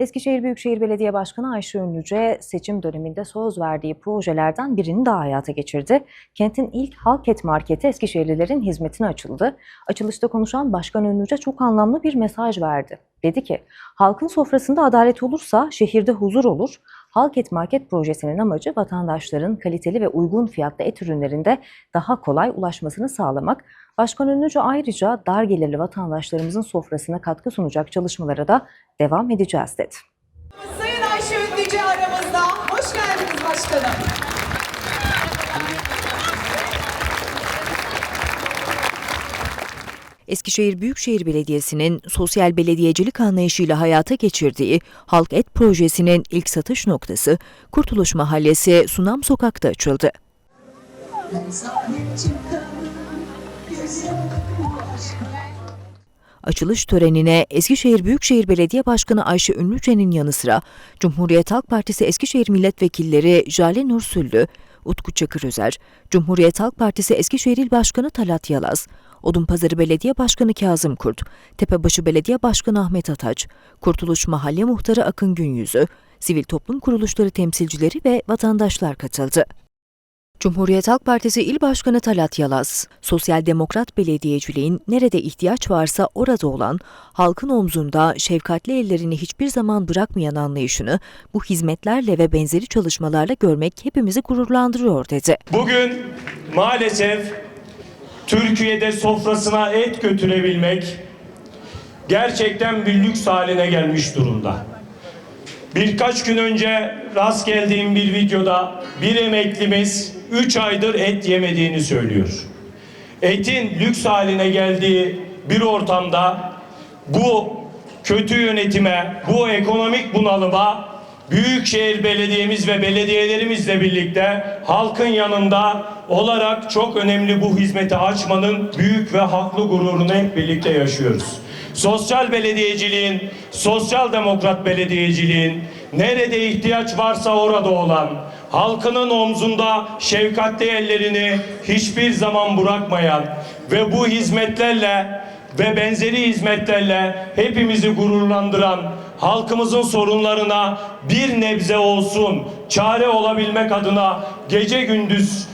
Eskişehir Büyükşehir Belediye Başkanı Ayşe Ünlüce seçim döneminde söz verdiği projelerden birini daha hayata geçirdi. Kentin ilk halk et marketi Eskişehirlilerin hizmetine açıldı. Açılışta konuşan Başkan Ünlüce çok anlamlı bir mesaj verdi. Dedi ki, halkın sofrasında adalet olursa şehirde huzur olur. Halk et market projesinin amacı vatandaşların kaliteli ve uygun fiyatlı et ürünlerinde daha kolay ulaşmasını sağlamak. Başkan Ünlüce ayrıca dar gelirli vatandaşlarımızın sofrasına katkı sunacak çalışmalara da devam edeceğiz dedi. Sayın Ayşe Ünlüce aramızda. Hoş geldiniz başkanım. Eskişehir Büyükşehir Belediyesi'nin sosyal belediyecilik anlayışıyla hayata geçirdiği Halk Et projesinin ilk satış noktası Kurtuluş Mahallesi Sunam Sokak'ta açıldı. Açılış törenine Eskişehir Büyükşehir Belediye Başkanı Ayşe Ünlüce'nin yanı sıra Cumhuriyet Halk Partisi Eskişehir Milletvekilleri Jale Nur Süllü, Utku Çakırözer, Cumhuriyet Halk Partisi Eskişehir İl Başkanı Talat Yalaz, Odunpazarı Belediye Başkanı Kazım Kurt, Tepebaşı Belediye Başkanı Ahmet Ataç, Kurtuluş Mahalle Muhtarı Akın Günyüzü, sivil toplum kuruluşları temsilcileri ve vatandaşlar katıldı. Cumhuriyet Halk Partisi İl Başkanı Talat Yalaz, sosyal demokrat belediyeciliğin nerede ihtiyaç varsa orada olan, halkın omzunda şefkatli ellerini hiçbir zaman bırakmayan anlayışını bu hizmetlerle ve benzeri çalışmalarla görmek hepimizi gururlandırıyor dedi. Bugün maalesef Türkiye'de sofrasına et götürebilmek gerçekten bir lüks haline gelmiş durumda. Birkaç gün önce rast geldiğim bir videoda bir emeklimiz 3 aydır et yemediğini söylüyor. Etin lüks haline geldiği bir ortamda bu kötü yönetime, bu ekonomik bunalıma Büyükşehir Belediyemiz ve belediyelerimizle birlikte halkın yanında olarak çok önemli bu hizmeti açmanın büyük ve haklı gururunu hep birlikte yaşıyoruz. Sosyal belediyeciliğin, sosyal demokrat belediyeciliğin nerede ihtiyaç varsa orada olan, halkının omzunda şefkatli ellerini hiçbir zaman bırakmayan ve bu hizmetlerle ve benzeri hizmetlerle hepimizi gururlandıran halkımızın sorunlarına bir nebze olsun çare olabilmek adına gece gündüz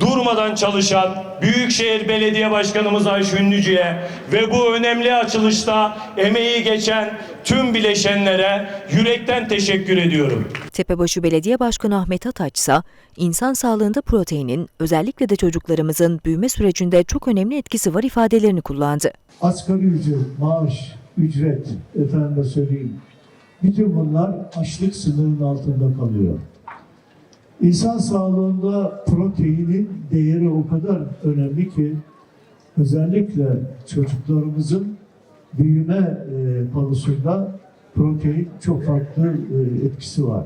durmadan çalışan Büyükşehir Belediye Başkanımız Ayşe Ünlücü'ye ve bu önemli açılışta emeği geçen tüm bileşenlere yürekten teşekkür ediyorum. Tepebaşı Belediye Başkanı Ahmet Ataç ise insan sağlığında proteinin özellikle de çocuklarımızın büyüme sürecinde çok önemli etkisi var ifadelerini kullandı. asgari ücret, maaş, ücret, efendime söyleyeyim. Bütün bunlar açlık sınırının altında kalıyor. İnsan sağlığında proteinin değeri o kadar önemli ki özellikle çocuklarımızın büyüme e, konusunda protein çok farklı e, etkisi var.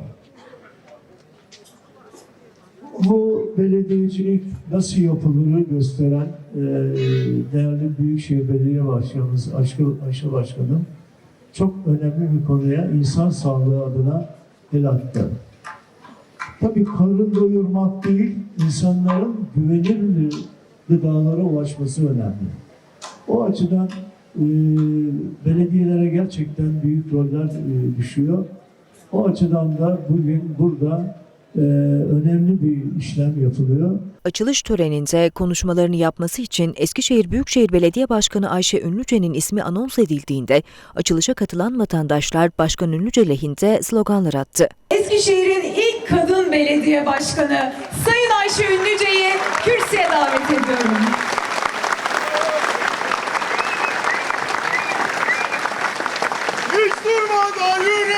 Bu belediyecilik nasıl yapılırı gösteren e, değerli Büyükşehir Belediye Başkanımız Ayşe, Başkanım çok önemli bir konuya insan sağlığı adına el attı. Tabii karın doyurmak değil, insanların güvenilir gıdalara ulaşması önemli. O açıdan e, belediyelere gerçekten büyük roller e, düşüyor. O açıdan da bugün burada e, önemli bir işlem yapılıyor. Açılış töreninde konuşmalarını yapması için Eskişehir Büyükşehir Belediye Başkanı Ayşe Ünlüce'nin ismi anons edildiğinde açılışa katılan vatandaşlar Başkan Ünlüce lehinde sloganlar attı. Eskişehir'in ilk kadın belediye başkanı Sayın Ayşe Ünlüce'yi kürsüye davet ediyorum. Hiç durmadan yürü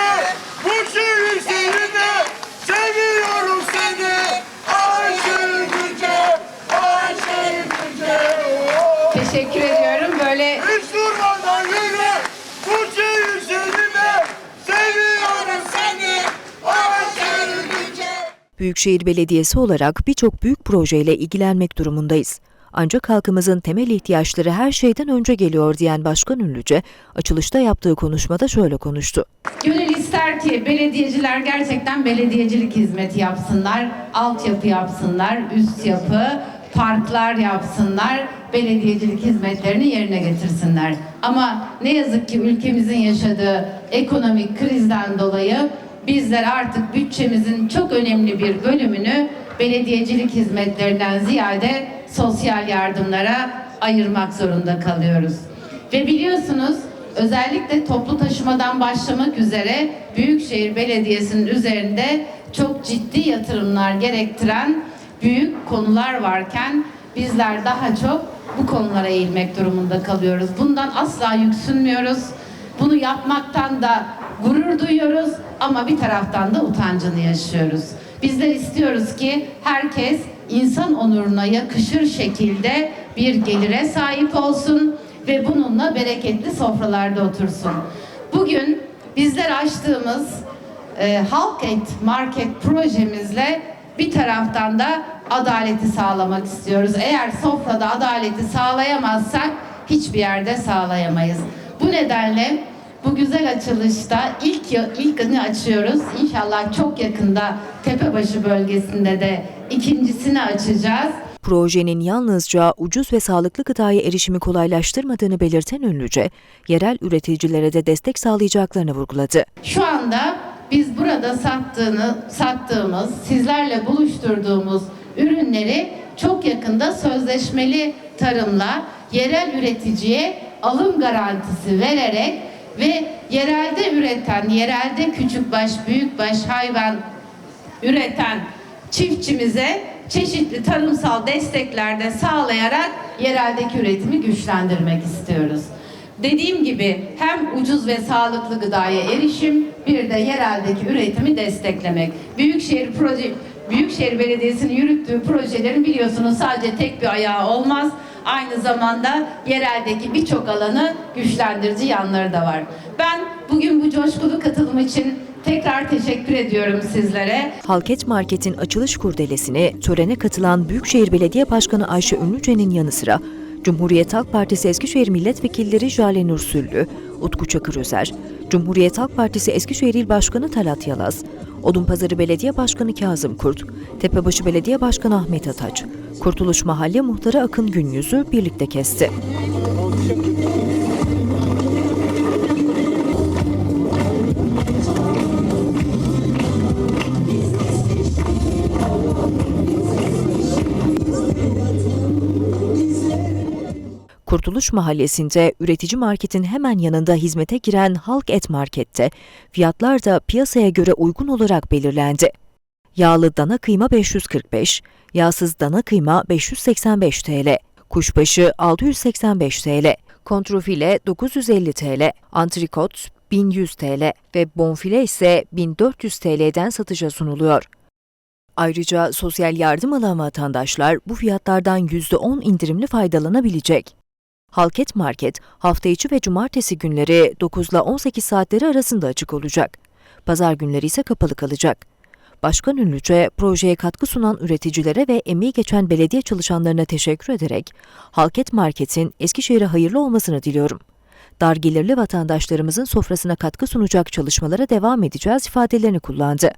bu şehir seninle Seviyorum seni Ayşe Güce Ayşe Güce oh. Teşekkür ediyorum. Böyle Hiç durmadan yürü bu şehir seninle Seviyorum seni Ayşe Güce Büyükşehir Belediyesi olarak birçok büyük projeyle ilgilenmek durumundayız. Ancak halkımızın temel ihtiyaçları her şeyden önce geliyor diyen Başkan Ünlüce, açılışta yaptığı konuşmada şöyle konuştu. gönül ister ki belediyeciler gerçekten belediyecilik hizmeti yapsınlar, altyapı yapsınlar, üst yapı, parklar yapsınlar, belediyecilik hizmetlerini yerine getirsinler. Ama ne yazık ki ülkemizin yaşadığı ekonomik krizden dolayı bizler artık bütçemizin çok önemli bir bölümünü belediyecilik hizmetlerinden ziyade sosyal yardımlara ayırmak zorunda kalıyoruz. Ve biliyorsunuz özellikle toplu taşımadan başlamak üzere Büyükşehir Belediyesi'nin üzerinde çok ciddi yatırımlar gerektiren büyük konular varken bizler daha çok bu konulara eğilmek durumunda kalıyoruz. Bundan asla yüksünmüyoruz. Bunu yapmaktan da gurur duyuyoruz ama bir taraftan da utancını yaşıyoruz. Bizler istiyoruz ki herkes insan onuruna yakışır şekilde bir gelire sahip olsun ve bununla bereketli sofralarda otursun. Bugün bizler açtığımız e, Halk Et Market projemizle bir taraftan da adaleti sağlamak istiyoruz. Eğer sofrada adaleti sağlayamazsak hiçbir yerde sağlayamayız. Bu nedenle bu güzel açılışta ilk ilkini açıyoruz. İnşallah çok yakında Tepebaşı bölgesinde de ikincisini açacağız. Projenin yalnızca ucuz ve sağlıklı gıdaya erişimi kolaylaştırmadığını belirten Ünlüce, yerel üreticilere de destek sağlayacaklarını vurguladı. Şu anda biz burada sattığını sattığımız, sizlerle buluşturduğumuz ürünleri çok yakında sözleşmeli tarımla yerel üreticiye alım garantisi vererek ve yerelde üreten, yerelde küçükbaş, büyükbaş hayvan üreten çiftçimize çeşitli tarımsal destekler de sağlayarak yereldeki üretimi güçlendirmek istiyoruz. Dediğim gibi hem ucuz ve sağlıklı gıdaya erişim bir de yereldeki üretimi desteklemek. Büyükşehir proje Büyükşehir Belediyesi'nin yürüttüğü projelerin biliyorsunuz sadece tek bir ayağı olmaz. Aynı zamanda yereldeki birçok alanı güçlendirici yanları da var. Ben bugün bu coşkulu katılım için tekrar teşekkür ediyorum sizlere. Halket Market'in açılış kurdelesini törene katılan Büyükşehir Belediye Başkanı Ayşe Ünlüce'nin yanı sıra Cumhuriyet Halk Partisi Eskişehir Milletvekilleri Jale Nur Süllü, Utku Çakır Özer, Cumhuriyet Halk Partisi Eskişehir İl Başkanı Talat Yalaz, Odunpazarı Belediye Başkanı Kazım Kurt, Tepebaşı Belediye Başkanı Ahmet Ataç, Kurtuluş Mahalle Muhtarı Akın Günyüz'ü birlikte kesti. Kurtuluş Mahallesi'nde üretici marketin hemen yanında hizmete giren Halk Et Market'te fiyatlar da piyasaya göre uygun olarak belirlendi. Yağlı dana kıyma 545, yağsız dana kıyma 585 TL, kuşbaşı 685 TL, kontrfile 950 TL, antrikot 1100 TL ve bonfile ise 1400 TL'den satışa sunuluyor. Ayrıca sosyal yardım alan vatandaşlar bu fiyatlardan %10 indirimli faydalanabilecek. Halket Market hafta içi ve cumartesi günleri 9 ile 18 saatleri arasında açık olacak. Pazar günleri ise kapalı kalacak. Başkan Ünlüce projeye katkı sunan üreticilere ve emeği geçen belediye çalışanlarına teşekkür ederek Halket Market'in Eskişehir'e hayırlı olmasını diliyorum. Dar gelirli vatandaşlarımızın sofrasına katkı sunacak çalışmalara devam edeceğiz ifadelerini kullandı.